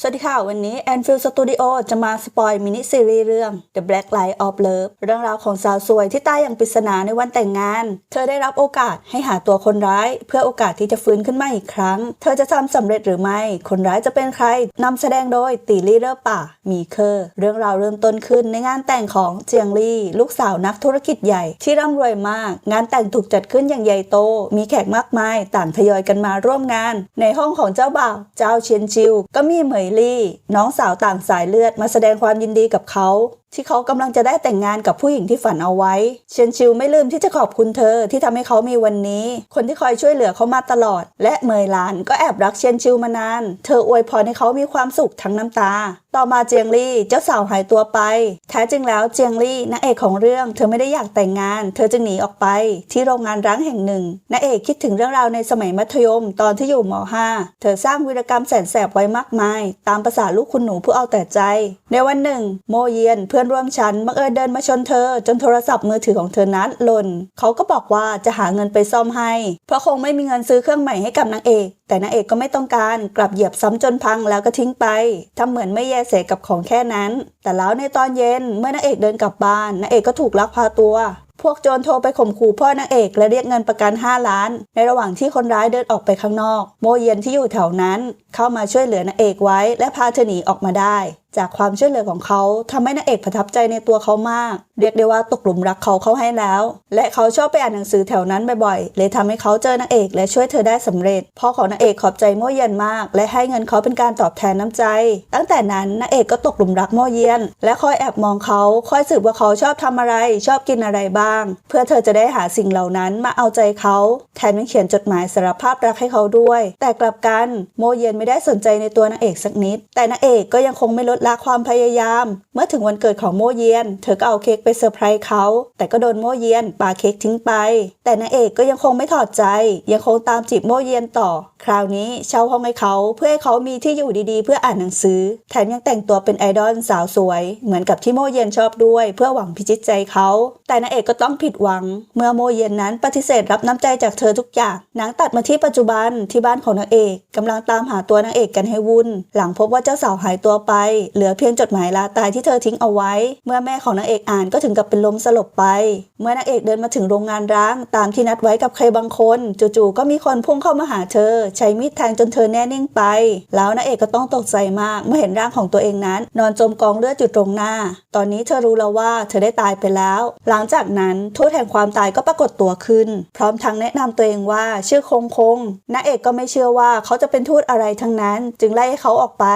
สวัสดีค่ะ วันนี้ Anfield Studio จะมาสปอยมินิซีรีส์เรื่อง The Black Light of Love เรื่องราวของสาวสวยที่ตายอย่างปริศนาในวันแต่งงาน เธอได้รับโอกาสให้หาตัวคนร้าย เพื่อโอกาสที่จะฟื้นขึ้นมาอีกครั้ง เธอจะทำสำเร็จหรือไม่ คนร้ายจะเป็นใครนำแสดงโดยตีลี่เลอร์ป่า มีเคอร์ เรื่องราวเริ่มต้นขึ้นในงานแต่งของเจียงลี่ ลูกสาวนักธุรกิจใหญ่ที่ร่ำรวยมาก งานแต่งถูกจัดขึ้นอย่างใหญ่โต มีแขกมากมาย ต่างทยอยกันมาร่วมงาน ในห้องของเจ้าบ่าวเจ้าเชียนจิว ก็มีเหมยลี่ น้องสาวต่างสายเลือดมาแสดงความยินดีกับเขา ที่เขากำลังจะได้แต่งงานกับผู้หญิงที่ฝันเอาไว้ เชียนชิวไม่ลืมที่จะขอบคุณเธอที่ทำให้เขามีวันนี้ คนที่คอยช่วยเหลือเขามาตลอด และเมยหลานก็แอบรักเชียนชิวมานาน เธออวยพรให้เขามีความสุขทั้งน้ำตา ต่อมาเจียงลี่เจ้าสาวหายตัวไป แท้จริงแล้วเจียงลี่นางเอกของเรื่อง เธอไม่ได้อยากแต่งงาน เธอจึงหนีออกไป ที่โรงงานร้างแห่งหนึ่งนางเอกคิดถึงเรื่องราวในสมัยมัธยม ตอนที่อยู่ม .5 เธอสร้างวีรกรรมแสนแสบไว้มากมาย ตามภาษาลูกคุณหนูผู้เอาแต่ใจ ในวันหนึ่ง โมเยียนเพื่อนร่วมชั้นบังเอิญเดินมาชนเธอ จนโทรศัพท์มือถือของเธอนั้นหล่นเขาก็บอกว่าจะหาเงินไปซ่อมให้ เพราะคงไม่มีเงินซื้อเครื่องใหม่ให้กับนางเอก แต่นางเอกก็ไม่ต้องการกลับเหยียบซ้ำจนพังแล้วก็ทิ้งไปทำเหมือนไม่แยเสกับของแค่นั้น แต่แล้วในตอนเย็นเมื่อนางเอกเดินกลับบ้านนางเอกก็ถูกลักพาตัวพวกโจรโทรไปข่มขู่พ่อนางเอกและเรียกเงินประกัน 5 ล้าน ในระหว่างที่คนร้ายเดินออกไปข้างนอก โมเยียนที่อยู่แถวนั้น เข้ามาช่วยเหลือนางเอกไว้ และพาเธอหนีออกมาได้ จากความช่วยเหลือของเขาทำให้นางเอกประทับใจในตัวเขามาก เรียกได้ว่าตกหลุมรักเขาเขาให้แล้ว และเขาชอบไปอ่านหนังสือแถวนั้นบ่อยๆ เลยทำให้เขาเจอนางเอกและช่วยเธอได้สำเร็จพ่อของนางเอกขอบใจโมเยียนมาก และให้เงินเขาเป็นการตอบแทนน้ำใจ ตั้งแต่นั้นนางเอกก็ตกหลุมรักโมเยียนและคอยแอบมองเขาคอยสืบว่าเขาชอบทำอะไร ชอบกินอะไรบ้าง เพื่อเธอจะได้หาสิ่งเหล่านั้นมาเอาใจเขาแถมยังเขียนจดหมายสารภาพรักให้เขาด้วย แต่กลับกันโมเยียนไม่ได้สนใจในตัวนางเอกสักนิด แต่นางเอกก็ยังคงไม่ลดละความพยายาม เมื่อถึงวันเกิดของโมเยียน เธอก็เอาเค้กไปเซอร์ไพรส์เขา แต่ก็โดนโมเยียนปาเค้กทิ้งไป แต่นางเอกก็ยังคงไม่ถอดใจ ยังคงตามจีบโมเยียนต่อ คราวนี้เช่าห้องให้เขาเพื่อให้เขามีที่อยู่ดีๆ เพื่ออ่านหนังสือ แถมยังแต่งตัวเป็นไอดอลสาวสวย เหมือนกับที่โมเยียนชอบด้วย เพื่อหวังพิชิตใจเขา แต่นางเอกก็ต้องผิดหวัง เมื่อโมเยียนนั้นปฏิเสธรับน้ำใจจากเธอทุกอย่างนังตัดมาที่ปัจจุบันที่บ้านของนางเอกกำลังตามหาตัวนางเอกกันให้วุ่น หลังพบว่าเจ้าสาวหายตัวไปเหลือเพียงจดหมายลาตายที่เธอทิ้งเอาไว้ เมื่อแม่ของนางเอกอ่านก็ถึงกับเป็นลมสลบไป เมื่อนางเอกเดินมาถึงโรงงานร้าง ตามที่นัดไว้กับใครบางคน จู่ๆก็มีคนพุ่งเข้ามาหาเธอ ใช้มีดแทงจนเธอแน่นิ่งไป แล้วนางเอกก็ต้องตกใจมากเมื่อเห็นร่างของตัวเองนั้น นอนจมกองเลือดอยู่ตรงหน้า ตอนนี้เธอรู้แล้วว่าเธอได้ตายไปแล้ว หลังจากนั้นทูตแห่งความตายก็ปรากฏตัวขึ้น พร้อมทั้งแนะนำตัวเองว่าชื่อคงคงนางเอกก็ไม่เชื่อว่าเขาจะเป็นทูตอะไรทั้งนั้น จึงไล่เขาออกไป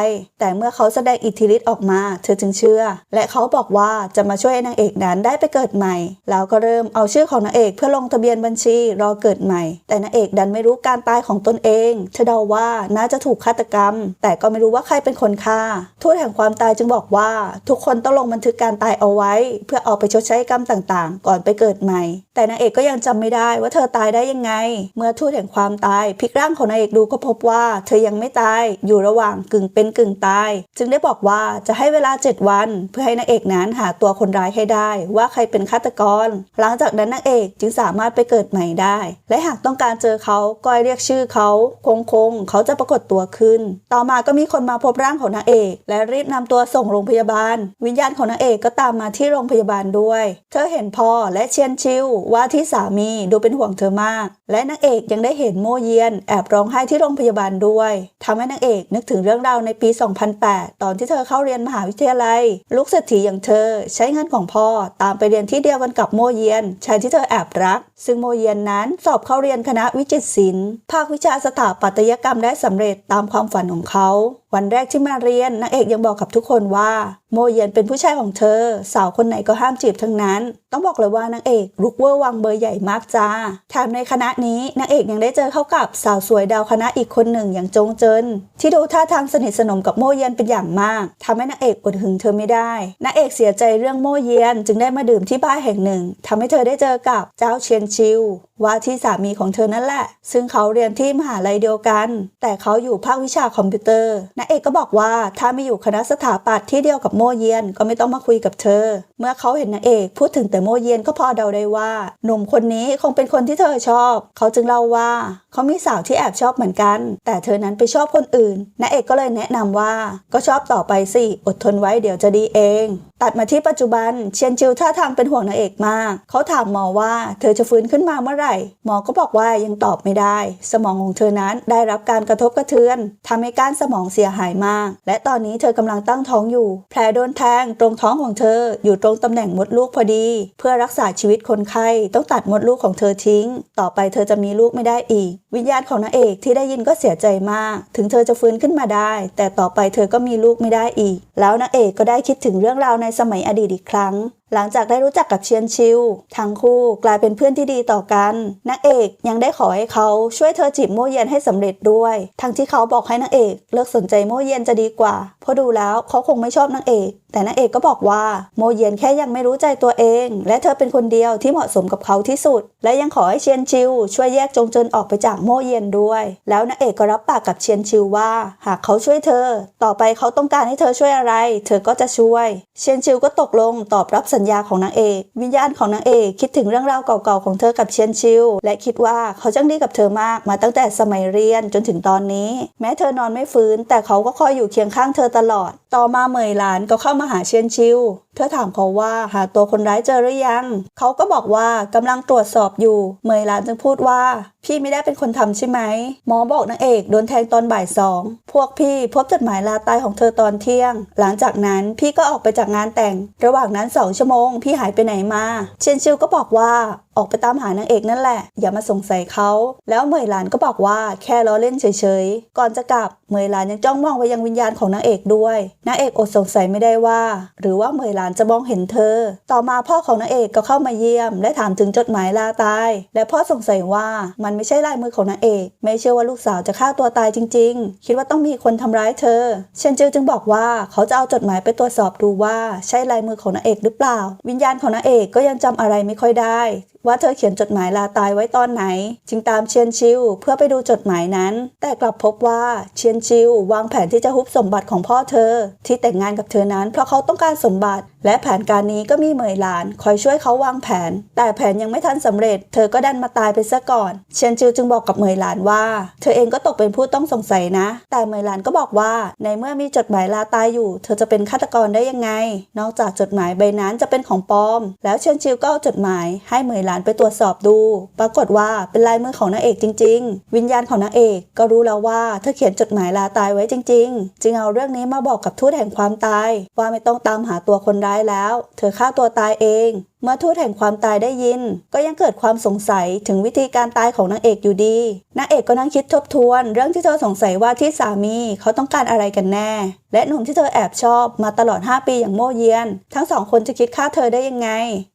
แต่เมื่อเขาแสดงอิทธิฤทธิ์ออกมา เธอจึงเชื่อ และเขาบอกว่าจะมาช่วยนางเอกนั้นได้ไปเกิดใหม่ แล้วก็เริ่มเอาชื่อของนางเอกเพื่อลงทะเบียนบัญชีรอเกิดใหม่ แต่นางเอกดันไม่รู้การตายของตนเอง เธอเดาว่าน่าจะถูกฆาตกรรม แต่ก็ไม่รู้ว่าใครเป็นคนฆ่าทูตแห่งความตายจึงบอกว่า ทุกคนต้องลงบันทึกการตายเอาไว้ เพื่อเอาไปชดใช้กรรมต่างๆ ก่อนไปเกิดใหม่ แต่นางเอกก็ยังจำไม่ได้ว่าเธอตายได้ยังไง เมื่อทูตแห่งความตายพลิกร่างของนางเอกดูก็พบว่า เธอยังไม่ตายอยู่ระหว่างกึ่งเป็นกึ่งตาย จึงได้บอกว่าจะให้เวลา 7 วัน เพื่อให้นางเอกนั้นหาตัวคนร้ายให้ได้ ว่าใครเป็นฆาตกร หลังจากนั้นนางเอกจึงสามารถไปเกิดใหม่ได้ และหากต้องการเจอเขาก็ให้เรียกชื่อเขาคงคงเขาจะปรากฏตัวขึ้น ต่อมาก็มีคนมาพบร่างของนางเอก และรีบนำตัวส่งโรงพยาบาล วิญญาณของนางเอกก็ตามมาที่โรงพยาบาลด้วย เธอเห็นพ่อและเชียนชิวว่าที่สามีดูเป็นห่วงเธอมาก และนางเอกยังได้เห็นโมเยียน แอบร้องไห้ที่โรงพยาบาลด้วยทำให้นางเอกนึกถึงเรื่องราวในปี 2008 ตอนที่เธอเข้าเรียนมหาวิทยาลัย ลูกเศรษฐีอย่างเธอ ใช้เงินของพ่อตามไปเรียนที่เดียวกันกับโมเยียนชายที่เธอแอบรัก ซึ่งโมเยียนนั้นสอบเข้าเรียนคณะวิจิตรศิลป์ภาควิชาสถาปัตยกรรมได้สำเร็จตามความฝันของเขา วันแรกที่มาเรียนนางเอกยังบอกกับทุกคนว่าโมเยียนเป็นผู้ชายของเธอ สาวคนไหนก็ห้ามจีบทั้งนั้น ต้องบอกเลยว่านางเอกลุกเวอร์วังเบอร์ใหญ่มากจ้าแถมในคณะนี้นางเอกยังได้เจอเข้ากับสาวสวยดาวคณะอีกคนหนึ่งอย่างจงเจิน ที่ดูท่าทางสนิทสนมกับโมเยียนเป็นอย่างมากทำให้นางเอกอดหึงเธอไม่ได้นางเอกเสียใจเรื่องโมเยียนจึงได้มาดื่มที่บ้านแห่งหนึ่งทำให้เธอได้เจอกับเจ้าเชียนชิวว่าที่สามีของเธอนั่นแหละ ซึ่งเขาเรียนที่มหาลัยเดียวกัน แต่เขาอยู่ภาควิชาคอมพิวเตอร์นางเอกก็บอกว่าถ้าไม่อยู่คณะสถาปัตย์ที่เดียวกับโมเยียนก็ไม่ต้องมาคุยกับเธอ เมื่อเขาเห็นนางเอกพูดถึงแต่โมเยียนก็พอเดาได้ว่า หนุ่มคนนี้คงเป็นคนที่เธอชอบ เขาจึงเล่าว่าเขามีสาวที่แอบชอบเหมือนกัน แต่เธอนั้นไปชอบคนอื่นนางเอกก็เลยแนะนำว่าก็ชอบต่อไปสิอดทนไว้เดี๋ยวจะดีเองตัดมาที่ปัจจุบันเชียนจิวท่าทางเป็นห่วงนางเอกมาก เขาถามหมอว่าเธอจะฟื้นขึ้นมาเมื่อไหร่ หมอก็บอกว่ายังตอบไม่ได้ สมองของเธอนั้นได้รับการกระทบกระเทือนทำให้ก้านสมองเสียหายมาก และตอนนี้เธอกำลังตั้งท้องอยู่ แผลโดนแทงตรงท้องของเธอ อยู่ตรงตำแหน่งมดลูกพอดี เพื่อรักษาชีวิตคนไข้ต้องตัดมดลูกของเธอทิ้ง ต่อไปเธอจะมีลูกไม่ได้อีก วิญญาณของนางเอกที่ได้ยินก็เสียใจมาก ถึงเธอจะฟื้นขึ้นมาได้ แต่ต่อไปเธอก็มีลูกไม่ได้อีก แล้วนางเอกก็ได้คิดถึงเรื่องราวในในสมัยอดีตอีกครั้งหลังจากได้รู้จักกับเชียนชิว ทั้งคู่กลายเป็นเพื่อนที่ดีต่อกัน นางเอกยังได้ขอให้เขาช่วยเธอจีบโมเยียนให้สำเร็จด้วย ทั้งที่เขาบอกให้นางเอก เลิกสนใจโมเยียนจะดีกว่า เพราะดูแล้วเขาคงไม่ชอบนางเอก แต่นางเอกก็บอกว่าโมเยียนแค่ยังไม่รู้ใจตัวเอง และเธอเป็นคนเดียวที่เหมาะสมกับเขาที่สุด และยังขอให้เชียนชิว ช่วยแยกจงเจินออกไปจากโมเยียนด้วย แล้วนางเอกก็รับปากกับเชียนชิวว่า หากเขาช่วยเธอ ต่อไปเขาต้องการให้เธอช่วยอะไร เธอก็จะช่วย เชียนชิวก็ตกลงตอบรับสัญญาของนางเอก วิญญาณของนางเอกคิดถึงเรื่องราวเก่าๆของเธอกับเชียนชิว และคิดว่าเขาจังดีกับเธอมากมาตั้งแต่สมัยเรียนจนถึงตอนนี้ แม้เธอนอนไม่ฟื้น แต่เขาก็คอยอยู่เคียงข้างเธอตลอดต่อมาเหมยหลานก็เข้ามาหาเชียนชิว เธอถามเขาว่าหาตัวคนร้ายเจอหรือยัง เขาก็บอกว่ากำลังตรวจสอบอยู่ เหมยหลานจึงพูดว่า พี่ไม่ได้เป็นคนทำใช่ไหม หมอบอกนางเอกโดนแทงตอนบ่ายสอง พวกพี่พบจดหมายลาตายของเธอตอนเที่ยง หลังจากนั้นพี่ก็ออกไปจากงานแต่ง ระหว่างนั้นสองชั่วโมง พี่หายไปไหนมา เชียนชิวก็บอกว่า ออกไปตามหานางเอกนั่นแหละ อย่ามาสงสัยเขา แล้วเหมยหลานก็บอกว่าแค่ล้อเล่นเฉยๆ ก่อนจะกลับเหมยหลานยังจ้องมองไปยังวิญญาณของนางเอกด้วยนางเอกอดสงสัยไม่ได้ว่า หรือว่าเหมยหลานจะมองเห็นเธอ ต่อมาพ่อของนางเอกก็เข้ามาเยี่ยม และถามถึงจดหมายลาตาย และพ่อสงสัยว่ามันไม่ใช่ลายมือของนางเอก ไม่เชื่อว่าลูกสาวจะฆ่าตัวตายจริง ๆ คิดว่าต้องมีคนทำร้ายเธอ เชนจิจึงบอกว่าเขาจะเอาจดหมายไปตรวจสอบดูว่าใช่ลายมือของนางเอกหรือเปล่า วิญญาณของนางเอกก็ยังจำอะไรไม่ค่อยได้ว่าเธอเขียนจดหมายลาตายไว้ตอนไหน จึงตามเชียนชิวเพื่อไปดูจดหมายนั้น แต่กลับพบว่าเชียนชิววางแผนที่จะฮุบสมบัติของพ่อเธอ ที่แต่งงานกับเธอนั้นเพราะเขาต้องการสมบัติ และแผนการนี้ก็มีเหมยหลาน คอยช่วยเขาวางแผน แต่แผนยังไม่ทันสำเร็จ เธอก็ดันมาตายไปซะก่อน เชียนชิวจึงบอกกับเหมยหลานว่า เธอเองก็ตกเป็นผู้ต้องสงสัยนะ แต่เหมยหลานก็บอกว่า ในเมื่อมีจดหมายลาตายอยู่ เธอจะเป็นฆาตกรได้ยังไง นอกจากจดหมายใบนั้นจะเป็นของปลอม แล้วเชียนชิวก็เอาจดหมายให้เหมยหลานไปตรวจสอบดู ปรากฏว่าเป็นลายมือของนางเอกจริง ๆ วิญญาณของนางเอกก็รู้แล้วว่าเธอเขียนจดหมายลาตายไว้จริง ๆ จึงเอาเรื่องนี้มาบอกกับทูตแห่งความตาย ว่าไม่ต้องตามหาตัวคนร้ายแล้ว เธอฆ่าตัวตายเองเมื่อทูตแห่งความตายได้ยิน ก็ยังเกิดความสงสัยถึงวิธีการตายของนางเอกอยู่ดีนางเอกก็นั่งคิดทบทวน เรื่องที่เธอสงสัยว่าที่สามีเขาต้องการอะไรกันแน่ และหนุ่มที่เธอแอบชอบมาตลอด 5 ปีอย่างโมเยียน ทั้งสองคนจะคิดฆ่าเธอได้ยังไง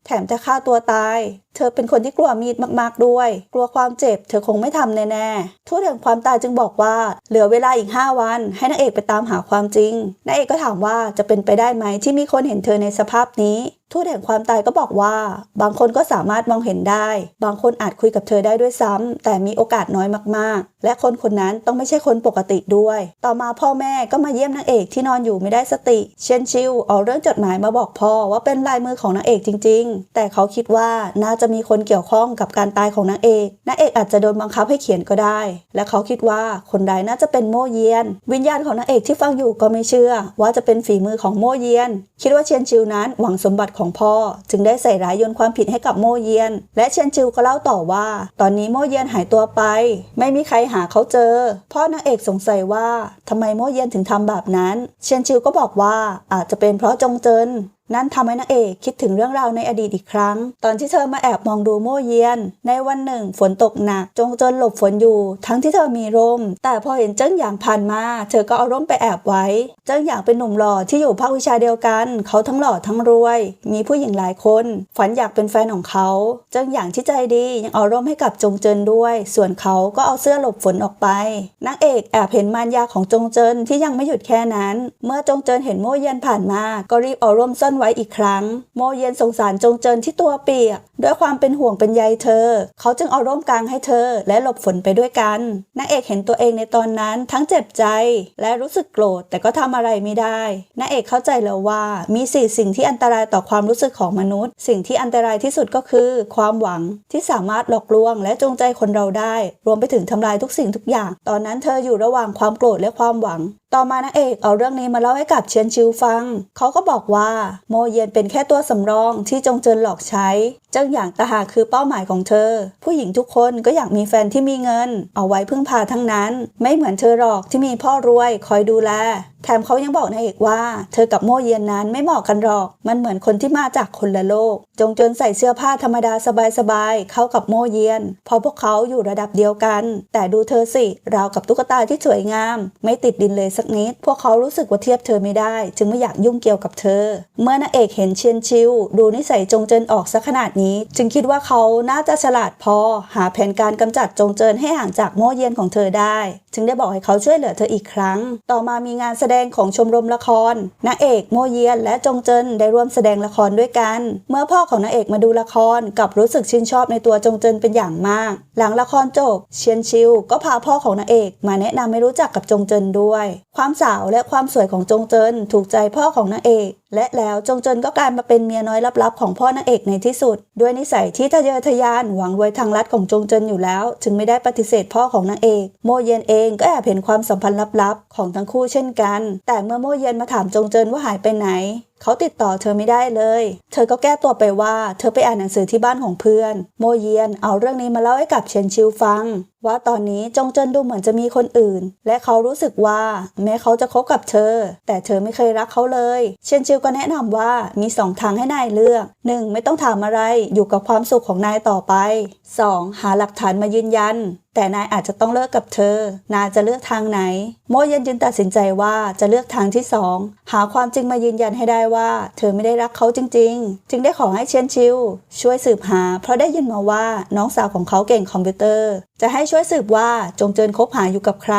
แถมจะฆ่าตัวตาย เธอเป็นคนที่กลัวมีดมากๆด้วย กลัวความเจ็บ เธอคงไม่ทำแน่ๆทูตแห่งความตายจึงบอกว่า เหลือเวลาอีก 5 วัน ให้นางเอกไปตามหาความจริงนางเอกก็ถามว่าจะเป็นไปได้ไหมที่มีคนเห็นเธอในสภาพนี้ ทูตแห่งความตายก็บอกว่า บางคนก็สามารถมองเห็นได้ บางคนอาจคุยกับเธอได้ด้วยซ้ำแต่มีโอกาสน้อยมากๆ และคนคนนั้นต้องไม่ใช่คนปกติด้วย ต่อมาพ่อแม่ก็มาเยี่ยมนางเอกที่นอนอยู่ไม่ได้สติ เชนชิวเอาเรื่องจดหมายมาบอกพ่อว่าเป็นลายมือของนางเอกจริง ๆ แต่เขาคิดว่าน่าจะมีคนเกี่ยวข้องกับการตายของนางเอกนางเอกอาจจะโดนบังคับให้เขียนก็ได้ และเขาคิดว่าคนร้ายน่าจะเป็นโมเยียน วิญญาณของนางเอกที่ฟังอยู่ก็ไม่เชื่อ ว่าจะเป็นฝีมือของโมเยียน คิดว่าเชนชิวนั้นหวังสมบัติของพ่อ จึงได้ใส่ร้ายโยนความผิดให้กับโมเยียน และเชียนชิวก็เล่าต่อว่า ตอนนี้โมเยียนหายตัวไป ไม่มีใครหาเขาเจอ พ่อนางเอกสงสัยว่าทำไมโมเยียนถึงทำแบบนั้น เชียนชิวก็บอกว่าอาจจะเป็นเพราะจงเจิน นั่นทำให้นางเอกคิดถึงเรื่องราวในอดีตอีกครั้ง ตอนที่เธอมาแอบมองดูโมเยียน ในวันหนึ่งฝนตกหนัก จงเจนหลบฝนอยู่ ทั้งที่เธอมีร่ม แต่พอเห็นเจิ้งหยางผ่านมา เธอก็เอาร่มไปแอบไว้ เจิ้งหยางเป็นหนุ่มหล่อที่อยู่ภาควิชาเดียวกัน เขาทั้งหล่อทั้งรวย มีผู้หญิงหลายคน ฝันอยากเป็นแฟนของเขา เจิ้งหยางที่ใจดียังเอาร่มให้กับจงเจินด้วย ส่วนเขาก็เอาเสื้อหลบฝนออกไป นางเอกแอบเห็นมารยาของจงเจินที่ยังไม่หยุดแค่นั้น เมื่อจงเจินเห็นโมเยียนผ่านมา ก็รีบเอาร่มซ่อนไว้อีกครั้ง โมเย็นสงสารจงเจินที่ตัวเปียก ด้วยความเป็นห่วงเป็นใยเธอ เขาจึงเอาร่มกลางให้เธอ และหลบฝนไปด้วยกันนางเอกเห็นตัวเองในตอนนั้นทั้งเจ็บใจ และรู้สึกโกรธแต่ก็ทำอะไรไม่ได้นางเอกเข้าใจแล้วว่ามีสี่สิ่งที่อันตรายต่อความรู้สึกของมนุษย์ สิ่งที่อันตรายที่สุดก็คือ ความหวังที่สามารถหลอกลวง และจงใจคนเราได้ รวมไปถึงทำลายทุกสิ่งทุกอย่าง ตอนนั้นเธออยู่ระหว่างความโกรธและความหวัง ต่อมานางเอกเอาเรื่องนี้มาเล่าให้กับเชียนชิวฟัง เขาก็บอกว่าโมเยียนเป็นแค่ตัวสำรองที่จงเจินหลอกใช้เจ้าอย่างตาหาคือเป้าหมายของเธอ ผู้หญิงทุกคนก็อยากมีแฟนที่มีเงิน เอาไว้พึ่งพาทั้งนั้น ไม่เหมือนเธอหรอกที่มีพ่อรวยคอยดูแล แถมเขายังบอกนางเอกว่า เธอกับโมเยียนนั้นไม่เหมาะกันหรอก มันเหมือนคนที่มาจากคนละโลก จงเจินใส่เสื้อผ้าธรรมดาสบายๆเข้ากับโมเยียนเพราะพวกเขาอยู่ระดับเดียวกัน แต่ดูเธอสิราวกับตุ๊กตาที่สวยงาม ไม่ติดดินเลยสักนิด พวกเขารู้สึกว่าเทียบเธอไม่ได้ จึงไม่อยากยุ่งเกี่ยวกับเธอ เมื่อนางเอกเห็นเชียนชิว ดูนิสัยจงเจินออกซะขนาดนี้ จึงคิดว่าเขาน่าจะฉลาดพอ หาแผนการกำจัดจงเจินให้ห่างจากโมเยียนของเธอได้ จึงได้บอกให้เขาช่วยเหลือเธออีกครั้ง ต่อมามีงานแสดงของชมรมละครนางเอกโมเยียนและจงเจินได้ร่วมแสดงละครด้วยกัน เมื่อพ่อของนางเอกมาดูละครกับรู้สึกชื่นชอบในตัวจงเจินเป็นอย่างมาก หลังละครจบ เชียนชิวก็พาพ่อของนางเอกมาแนะนำให้รู้จักกับจงเจินด้วยความสาวและความสวยของจงเจินถูกใจพ่อของนางเอก และแล้วจงเจินก็กลายมาเป็นเมียน้อยลับๆของพ่อนางเอกในที่สุด ด้วยนิสัยที่ทะเยอทะยานหวังรวยทางลัดของจงเจินอยู่แล้ว จึงไม่ได้ปฏิเสธพ่อของนางเอก โมเยนเองก็แอบเห็นความสัมพันธ์ลับๆ ของทั้งคู่เช่นกัน แต่เมื่อโมเยนมาถามจงเจินว่าหายไปไหนเขาติดต่อเธอไม่ได้เลย เธอก็แก้ตัวไปว่า เธอไปอ่านหนังสือที่บ้านของเพื่อน โมเยียนเอาเรื่องนี้มาเล่าให้กับเชนชิวฟัง ว่าตอนนี้จงเจินดูเหมือนจะมีคนอื่น และเขารู้สึกว่า แม้เขาจะคบกับเธอ แต่เธอไม่เคยรักเขาเลย เชียนชิวก็แนะนำว่ามีสองทางให้นายเลือก 1. ไม่ต้องถามอะไรอยู่กับความสุขของนายต่อไป 2. หาหลักฐานมายืนยันแต่นายอาจจะต้องเลิกกับเธอ นายจะเลือกทางไหน โมเย็นจึงตัดสินใจว่าจะเลือกทางที่สองหาความจริงมายืนยันให้ได้ว่า เธอไม่ได้รักเขาจริง ๆ จึงได้ขอให้เชียนชิว ช่วยสืบหา เพราะได้ยินมาว่าน้องสาวของเขาเก่งคอมพิวเตอร์ จะให้ช่วยสืบว่าจงเจินคบหาอยู่กับใคร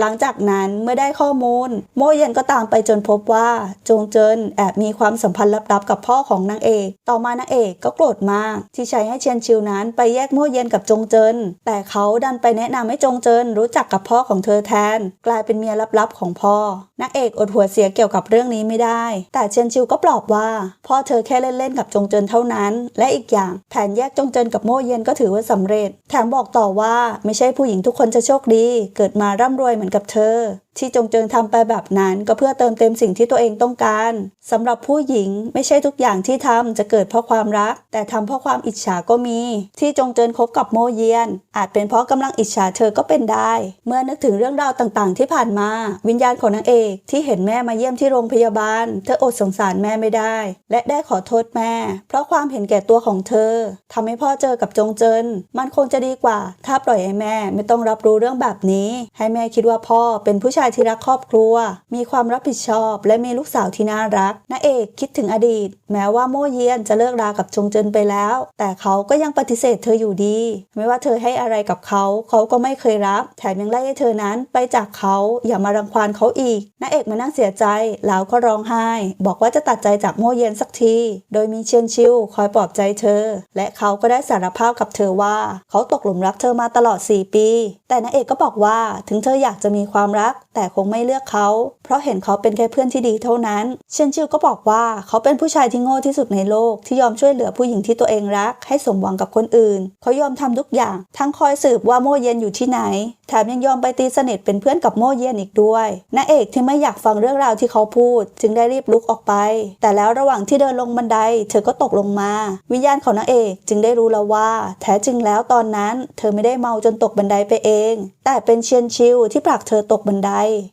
หลังจากนั้นเมื่อได้ข้อมูล โมเย็นก็ตามไปจนพบว่าจงเจินแอบมีความสัมพันธ์ลับๆกับพ่อของนางเอก ต่อมานางเอกก็โกรธมาก ที่ใช้ให้เชียนชิวนั้นไปแยกโมเย็นกับจงเจินแต่เขาดันไปแนะนำให้จงเจินรู้จักกับพ่อของเธอแทน กลายเป็นเมียลับๆของพ่อนางเอกอดหัวเสียเกี่ยวกับเรื่องนี้ไม่ได้ แต่เชียนชิวก็ปลอบว่าพ่อเธอแค่เล่นๆกับจงเจินเท่านั้น และอีกอย่างแผนแยกจงเจินกับโมเย็นก็ถือว่าสำเร็จ แถมบอกต่อว่าไม่ใช่ผู้หญิงทุกคนจะโชคดี เกิดมาร่ำรวยเหมือนกับเธอ ที่จงเจิงทำไปแบบนั้นก็เพื่อเติมเต็มสิ่งที่ตัวเองต้องการสำหรับผู้หญิงไม่ใช่ทุกอย่างที่ทำจะเกิดเพราะความรัก แต่ทำเพราะความอิจฉาก็มี ที่จงเจินคบกับโมเยียน อาจเป็นเพราะกำลังอิจฉาเธอก็เป็นได้ เมื่อนึกถึงเรื่องราวต่างๆ ที่ผ่านมา วิญญาณของนางเอกที่เห็นแม่มาเยี่ยมที่โรงพยาบาล เธออดสงสารแม่ไม่ได้ และได้ขอโทษแม่ เพราะความเห็นแก่ตัวของเธอทำให้พ่อเจอกับจงเจินมันคงจะดีกว่า ถ้าปล่อยให้แม่ ไม่ต้องรับรู้เรื่องแบบนี้ ให้แม่คิดว่าพ่อเป็นผู้ชายที่รักครอบครัว มีความรับผิดชอบ และมีลูกสาวที่น่ารักนาเอกคิดถึงอดีต แม้ว่าโมเยียนจะเลิกรากับจงเจินไปแล้ว แต่เขาก็ยังปฏิเสธเธออยู่ดี ไม่ว่าเธอให้อะไรกับเขา เขาก็ไม่เคยรับ แถมยังไล่ให้เธอนั้นไปจากเขาอย่ามารังควานเขาอีกนาเอกมานั่งเสียใจแล้วก็ร้องไห้ บอกว่าจะตัดใจจากโมเยียนสักที โดยมีเชียนชิวคอยปลอบใจเธอ และเขาก็ได้สารภาพกับเธอว่า เขาตกหลุมรักเธอมาตลอด 4 ปี แต่นางเอกก็บอกว่าถึงเธออยากจะมีความรัก แต่คงไม่เลือกเขา เพราะเห็นเขาเป็นแค่เพื่อนที่ดีเท่านั้น เชนชิวก็บอกว่าเขาเป็นผู้ชายที่โง่ที่สุดในโลกที่ยอมช่วยเหลือผู้หญิงที่ตัวเองรัก ให้สมหวังกับคนอื่น เขายอมทำทุกอย่าง ทั้งคอยสืบว่าโมเย็นอยู่ที่ไหนแถมยังยอมไปตีสนิทเป็นเพื่อนกับโมเย็นอีกด้วยนางเอกที่ไม่อยากฟังเรื่องราวที่เขาพูด จึงได้รีบลุกออกไป แต่แล้วระหว่างที่เดินลงบันได เธอก็ตกลงมา วิญญาณของนางเอกจึงได้รู้แล้วว่า แท้จริงแล้วตอนนั้น เธอไม่ได้เมาจนตกบันไดไปเอง แต่เป็นเชียนชิวที่ผลักเธอตกบันได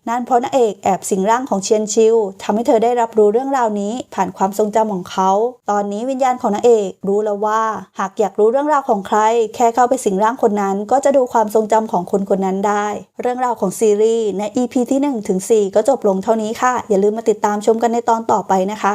นั่นเพราะนางเอกแอบสิงร่างของเชียนชิวทำให้เธอได้รับรู้เรื่องราวนี้ผ่านความทรงจำของเขา ตอนนี้วิญญาณของนางเอกรู้แล้วว่า หากอยากรู้เรื่องราวของใคร แค่เข้าไปสิงร่างคนนั้น ก็จะดูความทรงจำของคนคนนั้นได้ เรื่องราวของซีรีส์ใน EP ที่1ถึง4ก็จบลงเท่านี้ค่ะ อย่าลืมมาติดตามชมกันในตอนต่อไปนะคะ